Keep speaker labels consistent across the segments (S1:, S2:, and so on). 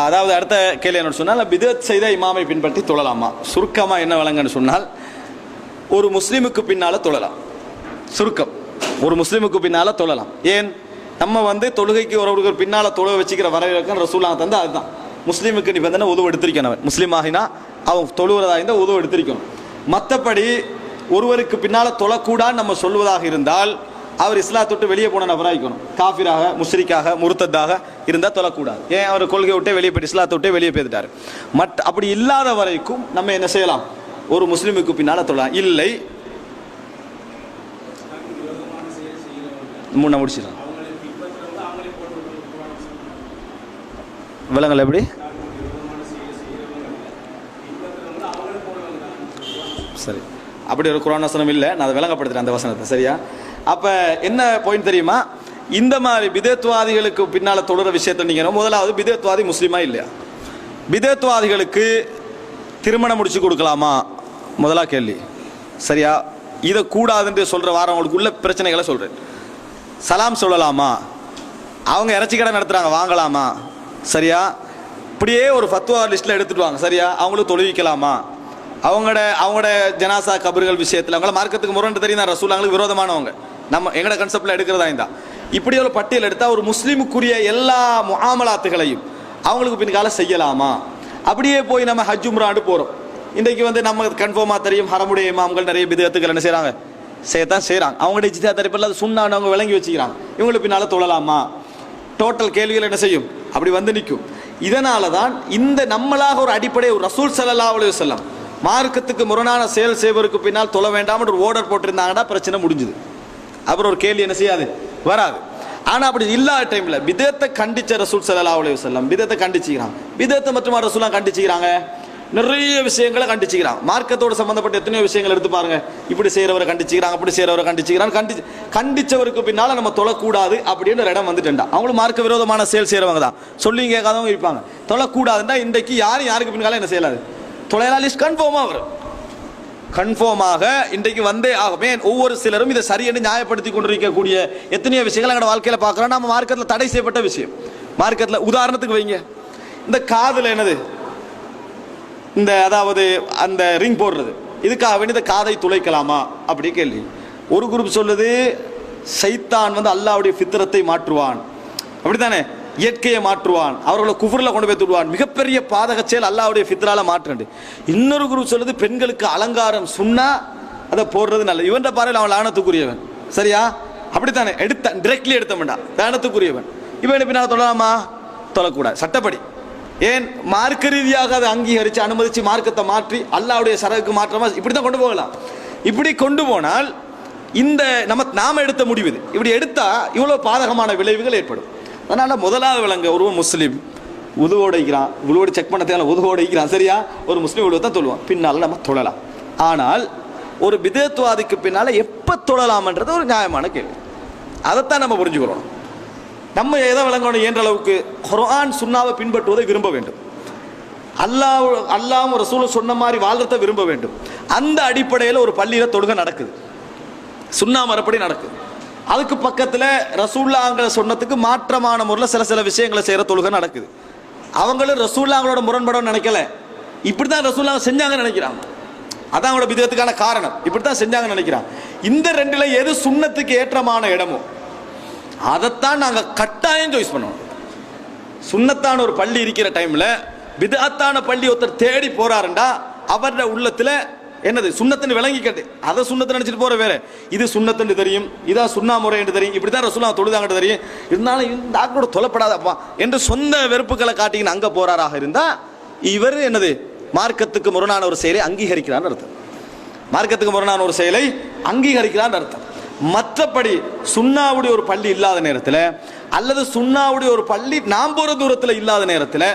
S1: அதாவது அடுத்த கேள்வி என்ன சொன்னால் பிதத் செய்த இமாமை பின்பற்றி தொழலாமா? சுருக்கமாக என்ன வழங்கன்னு சொன்னால் ஒரு முஸ்லீமுக்கு பின்னால் தொழலாம். சுருக்கம். ஒரு முஸ்லீமுக்கு பின்னால் தொழலாம். ஏன்? நம்ம வந்து தொழுகைக்கு ஒருவருக்கு பின்னால் தொழுக வச்சுக்கிற வரவேற்கும் ரசூலா தந்து அதுதான். முஸ்லீமுக்கு நிபந்தனை உதவு எடுத்திருக்கணும்? அவன் முஸ்லீம் ஆகினா அவன் தொழுகிறதா இருந்தால் உதவு எடுத்திருக்கணும். மற்றபடி ஒருவருக்கு பின்னால் தொழக்கூடான்னு நம்ம சொல்வதாக இருந்தால் அவர் இஸ்லாத்தை வெளியே போன நபராக காஃபிராக முஸ்ரிக்காக முருத்தத்தாக இருந்தால் தொழக்கூடாது. ஏன்? அவர் கொள்கை விட்டே வெளியே போயிட்டு இஸ்லாத்தை விட்டே வெளியே போயிட்டார். மட் அப்படி இல்லாத வரைக்கும் நம்ம என்ன செய்யலாம்? ஒரு முஸ்லீமுக்கு பின்னால் தொழலாம். இல்லை. முன்ன முடிச்சிடலாம். விலங்கல் எப்படி? சரி. அப்படி ஒரு குரான் வசனம் இல்லை. நான் அதை விளங்கப்படுத்துகிறேன் அந்த வசனத்தை. சரியா? அப்போ என்ன பாயிண்ட் தெரியுமா? இந்த மாதிரி விதத்துவாதிகளுக்கு பின்னால் தொடர விஷயத்தை நீங்கள் முதலாவது விதத்துவாதி முஸ்லீமா இல்லையா? விதத்துவாதிகளுக்கு திருமணம் முடிச்சு கொடுக்கலாமா? முதலா கேள்வி. சரியா? இதை கூடாதுன்னு சொல்கிற வாரவங்களுக்கு உள்ள பிரச்சனைகளை சொல்கிறேன் சலாம் சொல்லலாமா? அவங்க இறச்சி கடை நடத்துகிறாங்க வாங்கலாமா? சரியா? இப்படியே ஒரு ஃபத்வா லிஸ்ட்டில் எடுத்துட்டு வாங்க சரியா? அவங்களும் தொழுவிக்கலாமா? அவங்களோட அவங்களோட ஜனாசா கபறுகள் விஷயத்தில் அவங்கள மார்க்கத்துக்கு முரண்டு தெரியும் தான் ரசூலாங்களுக்கு விரோதமானவங்க. நம்ம எங்களோட கன்செப்டில் எடுக்கிறதா இருந்தா. இப்படி ஒரு பட்டியல் எடுத்தால் ஒரு முஸ்லீமுக்குரிய எல்லா முகாமலாத்துகளையும் அவங்களுக்கு பின்கால செய்யலாமா? அப்படியே போய் நம்ம ஹஜ் உம்ராண்டு போகிறோம் இன்றைக்கு வந்து நம்ம கன்ஃபார்மாக தெரியும் ஹரமுடைய இமாம்கள் நிறைய விதத்துக்கள் என்ன செய்கிறாங்க செய்யத்தான் செய்கிறாங்க அவங்களுடைய ஜிதா தரப்பில் அது சுண்ணான்னு அவங்க விளங்கி வச்சுக்கிறாங்க. இவங்களுக்கு பின்னால் தொழலாமா? டோட்டல் கேள்விகள் என்ன செய்யும்? அப்படி வந்து நிற்கும். இதனால தான் இந்த நம்மளாக ஒரு அடிப்படை ஒரு ரசூல் சல்லா அலைஹி செல்லம் மார்க்கத்துக்கு முரணான செயல் செய்வதற்கு பின்னால் தொழ வேண்டாம் ஒரு ஓர்டர் போட்டிருந்தாங்கன்னா பிரச்சனை முடிஞ்சுது. அப்புறம் ஒரு கேள்வி என்ன செய்யாது? வராது. ஆனால் அப்படி இல்லாத டைமில் விதத்தை கண்டிச்ச ரசூல் சல்லா அலைஹி செல்லம் விதத்தை கண்டிச்சுக்கிறாங்க விதத்தை மற்றும் ரசூலாம் கண்டிச்சுக்கிறாங்க. நிறைய விஷயங்களை கண்டிச்சுக்கிறான். மார்க்கத்தோடு சம்மந்தப்பட்ட எத்தனையோ விஷயங்கள் எடுத்து பாருங்க. இப்படி செய்கிறவரை கண்டிச்சுக்கிறாங்க அப்படி செய்கிறவரை கண்டிச்சுக்கிறாங்க கண்டி கண்டிச்சவருக்கு பின்னால் நம்ம தொழக்கூடாது அப்படின்னு ஒரு இடம் வந்துட்டா அவங்களும் மார்க்க விரோதமான செயல் செய்கிறவங்க தான். சொல்லி கேட்காதவங்க இருப்பாங்க. தொழக்கூடாதுன்னா இன்றைக்கு யாரும் யாருக்கு பின்னாலும் என்ன செய்யலாது? தொலைலால் கன்ஃபார்மாக வரும். கன்ஃபார்மாக இன்றைக்கு வந்தே ஆகுமே. ஒவ்வொரு சிலரும் இதை சரியென்று நியாயப்படுத்தி கொண்டிருக்கக்கூடிய எத்தனையோ விஷயங்கள் எங்களோட வாழ்க்கையில் பார்க்குறோம் நம்ம மார்க்கத்தில் தடை செய்யப்பட்ட விஷயம். மார்க்கத்தில் உதாரணத்துக்கு வைங்க. இந்த காதில் என்னது? இந்த அதாவது அந்த ரிங் போடுறது. இதுக்காக வேண்டி இந்த காதை துளைக்கலாமா? அப்படி கேள்வி. ஒரு குரூப் சொல்லுது சைத்தான் வந்து அல்லாவுடைய ஃபித்திரத்தை மாற்றுவான். அப்படித்தானே? இயற்கையை மாற்றுவான் அவர்களை குஃபுரில் கொண்டு போய் தருவான் மிகப்பெரிய பாதக செயல் அல்லாவுடைய ஃபித்ரால மாற்றுண்டு. இன்னொரு குரு சொல்லுது பெண்களுக்கு அலங்காரம் சொன்னால் அதை போடுறது நல்லது. இவன்ற பாறையில் அவன் லானத்துக்குரியவன். சரியா? அப்படித்தானே? எடுத்தான் டிரெக்ட்லி எடுத்த வேண்டாம் லானத்துக்குரியவன். இவன் பின்னால் தொடலாமா தொழக்கூடாது. சட்டப்படி. ஏன்? மார்க்க ரீதியாக அதை அங்கீகரித்து அனுமதித்து மார்க்கத்தை மாற்றி அல்லாவுடைய சரகுக்கு மாற்றமாக இப்படி தான் கொண்டு போகலாம். இப்படி கொண்டு போனால் இந்த நம்ம நாம் எடுத்த முடிவு இது. இப்படி எடுத்தால் இவ்வளோ பாதகமான விளைவுகள் ஏற்படும். அதனால் முதலாவது விளங்க ஒரு முஸ்லீம். உதுவோடைக்கிறான். உழுவோடு செக் பண்ண தேவை உதுவோடைக்கிறான். சரியா? ஒரு முஸ்லீம் உழுவை தான் தொழுவான். பின்னால் நம்ம தொழலாம். ஆனால் ஒரு விதத்துவாதிக்கு பின்னால் எப்போ தொழலாம்ன்றது ஒரு நியாயமான கேள்வி. அதைத்தான் நம்ம புரிஞ்சுக்கிறோம் நம்ம எதை விளங்கணும் என்ற அளவுக்கு குரான் சுண்ணாவை பின்பற்றுவதை விரும்ப வேண்டும். அல்லாஹ் அல்லாஹ் சூழல் சொன்ன மாதிரி வாழ்றத விரும்ப வேண்டும். அந்த அடிப்படையில் ஒரு பள்ளியில் தொழுகை நடக்குது. சுண்ணா மரப்படி நடக்குது. அதுக்கு பக்கத்தில் ரசூல்லாங்கிற சொன்னதுக்கு மாற்றமான முறையில் சில சில விஷயங்களை செய்கிற தொழுகை நடக்குது. அவங்களும் ரசூல்லாங்களோட முரண்படம் நினைக்கல. இப்படி தான் ரசூல்லா செஞ்சாங்கன்னு நினைக்கிறாங்க. அதான் அவங்களோட விதத்துக்கான காரணம். இப்படி தான் செஞ்சாங்கன்னு நினைக்கிறாங்க. இந்த ரெண்டில் எது சுண்ணத்துக்கு ஏற்றமான இடமோ அதைத்தான் நாங்கள் கட்டாயம் சாய்ஸ் பண்ணுவோம். சுண்ணத்தான ஒரு பள்ளி இருக்கிற டைமில் விதத்தான பள்ளி ஒருத்தர் தேடி போறாருண்டா அவரோட உள்ளத்தில் என்னது சுண்ணத்துன்னு விளங்கிக்கட்டு அதை சுண்ணத்தை நினச்சிட்டு போகிற வேறு இது சுண்ணத்துன்னு தெரியும் இதான் சுண்ணா முறை என்று தெரியும் இப்படிதான் ரசூலா தொழுதாங்கன்னு தெரியும். இருந்தாலும் இந்த டாக்டரோட தொலைப்படாதப்பா. என்று சொந்த வெறுப்புகளை காட்டிக்கின்னு அங்கே போகிறாராக இருந்தால் இவர் என்னது மார்க்கத்துக்கு முரணான ஒரு செயலை அங்கீகரிக்கிறான்னு அர்த்தம். மார்க்கத்துக்கு முரணான ஒரு செயலை அங்கீகரிக்கிறான்னு அர்த்தம். மற்றபடி சுண்ணாவுடைய ஒரு பள்ளி இல்லாத நேரத்தில் அல்லது சுண்ணாவுடைய ஒரு பள்ளி நாம் போகிற தூரத்தில் இல்லாத நேரத்தில்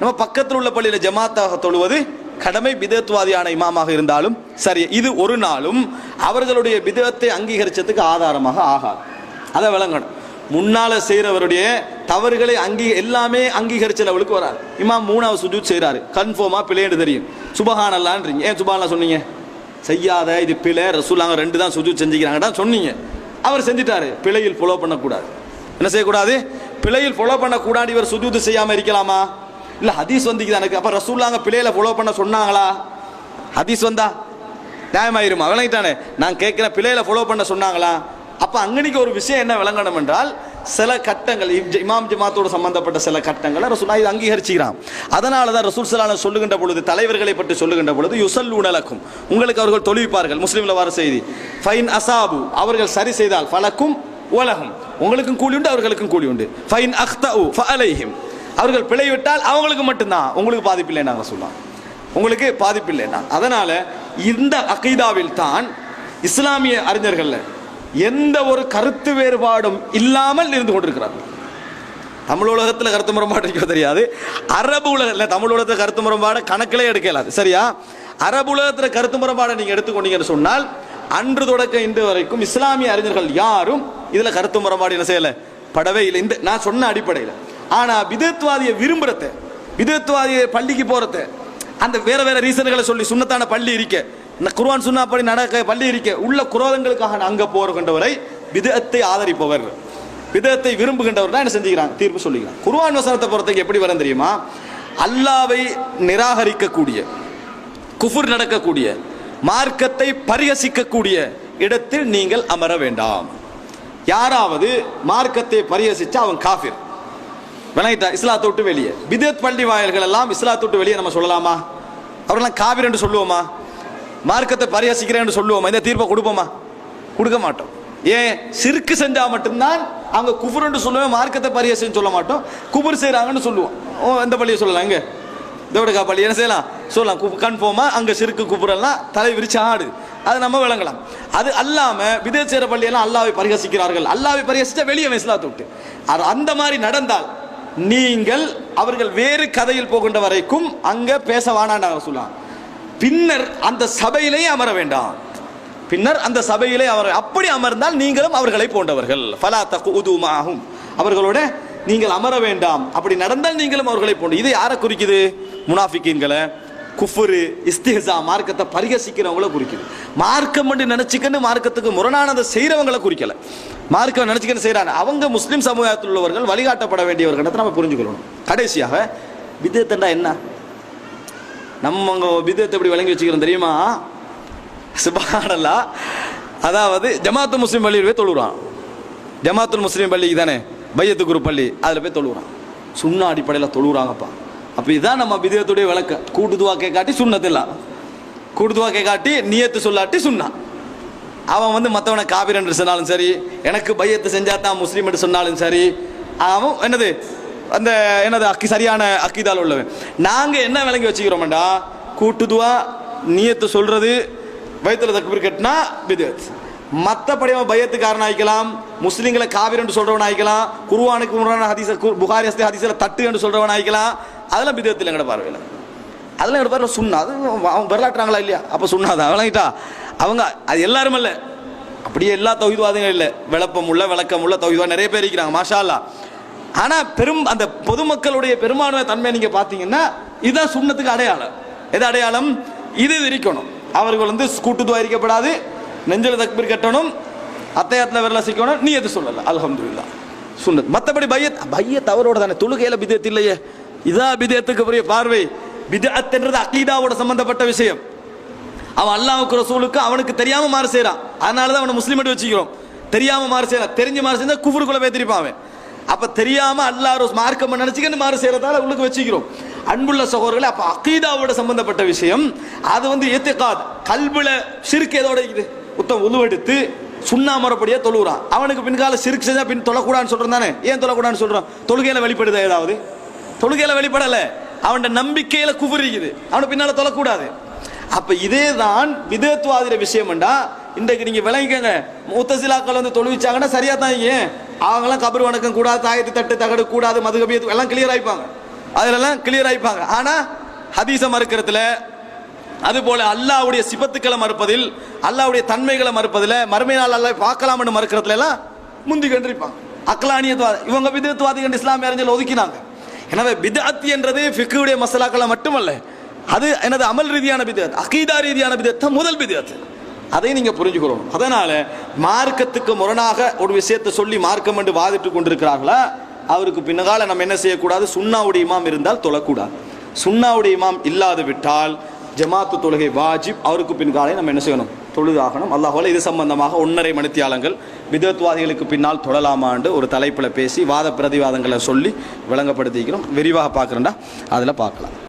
S1: நம்ம பக்கத்தில் உள்ள பள்ளியில் ஜமாத்தாக தொழுவது கடமை விதத்துவாதியான இமாமாக இருந்தாலும் சரி இது ஒரு நாளும் அவர்களுடைய விதத்தை அங்கீகரிச்சதுக்கு ஆதாரமாக ஆகாது. அதை விளங்கணும். முன்னால செய்கிறவருடைய தவறுகளை அங்கீ எல்லாமே அங்கீகரிச்ச லெவலுக்கு வராது. இமாம் மூணாவது சுஜூத் செய்கிறாரு கன்ஃபார்மாக பிள்ளைன்னு தெரியும். சுபஹானல்லான்றீங்க. ஏன் சுபஹானல்லா சொன்னீங்க? செய்யாத இது பிழை. ரசூலாங்க ரெண்டு தான் சுஜூத் செஞ்சுக்கிறாங்கடா சொன்னீங்க. அவர் செஞ்சிட்டாரு. பிழையில் ஃபாலோ பண்ணக்கூடாது. என்ன செய்யக்கூடாது? பிழையில் ஃபாலோ பண்ணக்கூடாது. இவர் சுஜூத் செய்யாமல் இருக்கலாமா? இல்லை ஹதீஸ் வந்துக்குது எனக்கு. அப்போ ரசூல்லாங்க பிள்ளையில ஃபாலோ பண்ண சொன்னாங்களா? ஹதீஸ் வந்தா? நியாயமாயிருமா? விளங்கிட்டானே. நான் கேட்குறேன் பிள்ளையில ஃபாலோ பண்ண சொன்னாங்களா? அப்போ அங்கனிக்கு ஒரு விஷயம் என்ன விளங்கணும் என்றால் சில கட்டங்கள் இமாம் ஜமாத்தோடு சம்பந்தப்பட்ட சில கட்டங்களை ரசூலா இது அங்கீகரிச்சுக்கிறான். அதனால தான் ரசூல் சலான சொல்லுகின்ற பொழுது தலைவர்களை பற்றி சொல்லுகின்ற பொழுது யுசல் உணலக்கும் உங்களுக்கு அவர்கள் தொழுவிப்பார்கள். முஸ்லீமில் வர செய்தி. ஃபைன் அசாபு. அவர்கள் சரி செய்தால் பலக்கும் உலகம் உங்களுக்கும் கூலி உண்டு அவர்களுக்கும் கூலி உண்டு ஃபைன் அக்தஉ ஃபஅலைஹிம். அவர்கள் பிழை விட்டால் அவங்களுக்கு மட்டும்தான். உங்களுக்கு பாதிப்பு இல்லை நாங்கள் சொல்லலாம் உங்களுக்கு பாதிப்பு நான். அதனால் இந்த அகைதாவில் தான் இஸ்லாமிய அறிஞர்களில் எந்த ஒரு கருத்து வேறுபாடும் இல்லாமல் இருந்து கொண்டிருக்கிறார்கள். தமிழ் உலகத்தில் கருத்து முரண்பாடு இருக்கோ தெரியாது. அரபு உலகத்தில் தமிழ் உலகத்தில் கருத்து முரண்பாடு கணக்கிலே எடுக்கலாது. சரியா? அரபு உலகத்தில் கருத்து முரண்பாடை நீங்கள் எடுத்துக்கொண்டீங்கன்னு சொன்னால் அன்று தொடக்க இன்று வரைக்கும் இஸ்லாமிய அறிஞர்கள் யாரும் இதில் கருத்து முரண்பாடு என்ன செய்யலை? படவே இல்லை. இந்த நான் சொன்ன அடிப்படையில். ஆனால் விதத்துவாதியை விரும்புறத விதத்துவாதியை பள்ளிக்கு போகிறத அந்த வேற வேற ரீசன்களை சொல்லி சுண்ணத்தான பள்ளி இருக்க. இந்த குருவான் சுன்னா படி நடக்க பள்ளி இருக்க. உள்ள குரோதங்களுக்காக அங்கே போகின்றவரை விதத்தை ஆதரிப்பவர். விதத்தை விரும்புகின்றவர் தான் என்ன செஞ்சுக்கிறாங்க? தீர்ப்பு சொல்லிக்கிறாங்க. குருவான் வசனத்தை பொறுத்தவரைக்கும் எப்படி வரும் தெரியுமா? அல்லாவை நிராகரிக்கக்கூடிய குஃபுர் நடக்கக்கூடிய மார்க்கத்தை பரிகசிக்கக்கூடிய இடத்தில் நீங்கள் அமர வேண்டாம். யாராவது மார்க்கத்தை பரிகசிச்சா அவன் காஃபிர். விளங்கிட்டா இஸ்லாத்தை விட்டு வெளியே. விதேத் பள்ளி வாயில்கள் எல்லாம் இஸ்லாத்தை விட்டு வெளியே நம்ம சொல்லலாமா? அவரெல்லாம் காவிர் என்று சொல்லுவோமா? மார்க்கத்தை பரியாசிக்கிறேன் என்று சொல்லுவோமா? இந்த தீர்ப்பை கொடுப்போமா? கொடுக்க மாட்டோம். ஏன்? சிறுக்கு செஞ்சால் மட்டும்தான் அவங்க குஃபுர் என்று சொல்லுவேன் மார்க்கத்தை பரியாசின்னு சொல்ல மாட்டோம். குபுர் செய்கிறாங்கன்னு சொல்லுவோம். ஓ எந்த பள்ளியை சொல்லலாம் இங்கே தேவடகா பள்ளி என்ன செய்யலாம்? சொல்லலாம் குப் கன்ஃபார்மா அங்க சிறுக்கு குபுரெல்லாம் தலை விரிச்சு ஆடு. அது நம்ம விளங்கலாம். அது அல்லாம விதை சேர பள்ளியெல்லாம் அல்லாவை பரிகசிக்கிறார்கள். அல்லாவை பரிகசிச்சா வெளியே இஸ்லாத்தை விட்டு. அது அந்த மாதிரி நடந்தால் நீங்கள் அவர்கள் வேறு கதையில் போகின்ற வரைக்கும் அங்க பேச வேணாண்டாங்க சொல்லலாம் பின்னர் அந்த சபையிலேயே அமர வேண்டாம். பின்னர் அந்த சபையிலே அவர் அப்படி அமர்ந்தால் நீங்களும் அவர்களை போன்றவர்கள். ஃபலா தகுதுமாகும் அவர்களோட நீங்கள் அமர வேண்டாம். அப்படி நடந்தால் நீங்களும் அவர்களை போன்ற. இது யாரை குறிக்குது? முனாஃபிக்கீன்களை. குஃபுரு இஸ்திஹா மார்க்கத்தை பரிகசிக்கிறவங்கள குறிக்குது. மார்க்கம் என்று நினச்சிக்கன்னு மார்க்கத்துக்கு முரணானதை செய்கிறவங்களை குறிக்கல. மார்க்கம் நினச்சிக்கன்னு செய்கிறாங்க அவங்க முஸ்லீம் சமுதாயத்தில் உள்ளவர்கள் வழிகாட்டப்பட வேண்டியவர்கள் நம்ம புரிஞ்சுக்கணும்? கடைசியாக விதத்தண்டா என்ன? நம்ம அங்கே விதத்தை எப்படி விளங்கி வச்சுக்கிறோம் தெரியுமா? சுபஹானல்லா அதாவது ஜமாத்து முஸ்லீம் பள்ளியில் போய் தொழுகிறான் ஜமாத்துல் முஸ்லீம் பள்ளிக்கு தானே? பையத்து குரு பள்ளி அதில் போய் தொழுகிறான் சுண்ணா அடிப்படையில் தொழுகிறாங்கப்பா அப்போ இதுதான் நம்ம விதத்துடைய விளக்க கூட்டுதுவா காட்டி சுண்ணத்தில்லாம் கூட்டுதுவா காட்டி நியத்து சொல்லாட்டி சுண்ணா. அவன் வந்து மற்றவனை காபிர் என்று சொன்னாலும் சரி எனக்கு பையத்தை செஞ்சா தான் முஸ்லீம் என்று சொன்னாலும் சரி அவன் என்னது அந்த என்னது அக்கி சரியான அக்கிதால் உள்ளவன். நாங்கள் என்ன விளங்கி வச்சுக்கிறோம்டா? கூட்டுதுவா நியத்து சொல்றது வயிற்றுல தக்பீர் கட்டினா விதத் மற்றபடி அவன் பயத்துக்காரன் ஆயிக்கலாம் முஸ்லீம்களை காவிர் என்று சொல்றவன் ஆயிக்கலாம் குருவானுக்கு முரணான ஹதீச கு- புகாரி ஹதீசில் தட்டு என்று சொல்றவன் ஆயிக்கலாம் அதெல்லாம் பிதத்தில் எங்கட பார்வையில். அதெல்லாம் என்னோட பார்வை சுண்ணா. அது அவன் வரலாற்றாங்களா இல்லையா? அப்போ சுண்ணாதான் விளங்கிட்டா அவங்க அது எல்லாரும் இல்லை. அப்படியே எல்லா தௌஹீத்வாதிகளும் இல்லை. விளப்பம் உள்ள விளக்கம் உள்ள தௌஹீத்வா நிறைய பேர் இருக்கிறாங்க மாஷா ஆனால் பெரும் அந்த பொதுமக்களுடைய பெரும்பான்மை தன்மை நீங்கள் பார்த்தீங்கன்னா இதுதான் சுண்ணத்துக்கு அடையாளம். எது அடையாளம்? இது இருக்கணும் அவர்கள் வந்து கூட்டுதுவா இருக்கப்படாது நெஞ்சில் தக்பீர் கட்டணும் அத்தையாத்தில் விரல சிக்கணும் நீ எது சொல்லலை? அலமதுல்லா சுண்ணத். மற்றபடி பையத் பையத் அவரோட தானே. தொழுகையில் பிதத் இல்லையே. இதா பிதத்துக்கு பெரிய பார்வை பிதத்ன்றது அக்கீதாவோட சம்பந்தப்பட்ட விஷயம் அவன் அல்லாவுக்கு ரசூலுக்கு அவனுக்கு தெரியாம மாறு செய்யறான் அதனால தான் அவனை முஸ்லீம் மட்டும் வச்சுக்கிறோம் தெரியாம மாறு செய்யறான் தெரிஞ்சு மாறு செஞ்சா குஃபுருக்குள்ள பேத்திருப்பான் அவன் அப்ப தெரியாம அல்லாஹ் ரஸ் மார்க்கம் நினைச்சுக்கன்னு மாறு செய்யறதால உள்ளுக்கு வச்சுக்கிறோம் அன்புள்ள சகோதரர்களை அப்ப அக்கீதாவோட சம்பந்தப்பட்ட விஷயம் அது வந்து ஏத்திகாத் கல்புல சிறுக்கு எதோட இருக்குது உத்தம் உழுவெடுத்து சுண்ணா முறைப்படியா தொழுகிறான் அவனுக்கு பின்கால சிறுக்கு செஞ்சா பின் தொழக்கூடாதுன்னு சொல்றான் தானே ஏன் தொழக்கூடாதுன்னு சொல்றான் தொழுகையில வெளிப்படுதா ஏதாவது தொழுகையில வெளிப்படலை. அவன் நம்பிக்கையில குஃபுரிக்குது அவனை பின்னால தொழக்கூடாது. அப்ப இதே தான் விதத்துவாதிர விஷயம்டா. இன்றைக்கு நீங்க விளங்கிக்கங்க. முத்தசிலாக்கள் வந்து தொழுவிச்சாங்கன்னா சரியா தான் ஏன் அவங்களாம் கபர் வணக்கம் கூடாது தாயத்து தட்டு தகடு கூடாது மதுகபியத்து எல்லாம் கிளியர் ஆயிப்பாங்க. அதிலெல்லாம் கிளியர் ஆயிப்பாங்க. ஆனா ஹதீச மறுக்கிறதுல அதுபோல அல்லாஹ்வுடைய சிபத்துக்களை மறுப்பதில் அல்லாவுடைய தன்மைகளை மறுப்பதில் மறுமை நாள் பார்க்கலாம்னு மறுக்கிறதுல எல்லாம் முந்தி கண்டிருப்பாங்க அக்லானியத்துவாதி இவங்க விதத்துவாதி கண்டு இஸ்லாமிய அறிஞர்கள் ஒதுக்கினாங்க. எனவே பிதஅத் என்றது ஃபிக்குடைய மசாலாக்களை மட்டுமல்ல. அது எனது அமல் ரீதியான பிதாத் அகீதா ரீதியான பிதாத் தான் முதல் பிதாத் அதை நீங்க புரிஞ்சுக்கணும். அதனால மார்க்கத்துக்கு முரணாக ஒரு விஷயத்தை சொல்லி மார்க்கம் என்று வாதிட்டு கொண்டிருக்கிறார்களா? அவருக்கு பின்னால நம்ம என்ன செய்யக்கூடாது? சுண்ணாவுடைய இமாம் இருந்தால் தொழக்கூடாது. சுண்ணாவுடைய இமாம் இல்லாது விட்டால் ஜமாத்து தொழுகை வாஜிப் அவருக்கு பின்காலை நம்ம என்ன செய்யணும்? தொழுதாகணும். அல்லாஹோல இது சம்பந்தமாக ஒன்றரை மணித்தியாலங்கள் விதத்வாதிகளுக்கு பின்னால் தொழலாமாண்டு ஒரு தலைப்பில் பேசி வாத பிரதிவாதங்களை சொல்லி விளங்கப்படுத்திக்கிறோம். விரிவாக பார்க்குறேன்டா. அதில் பார்க்கலாம்.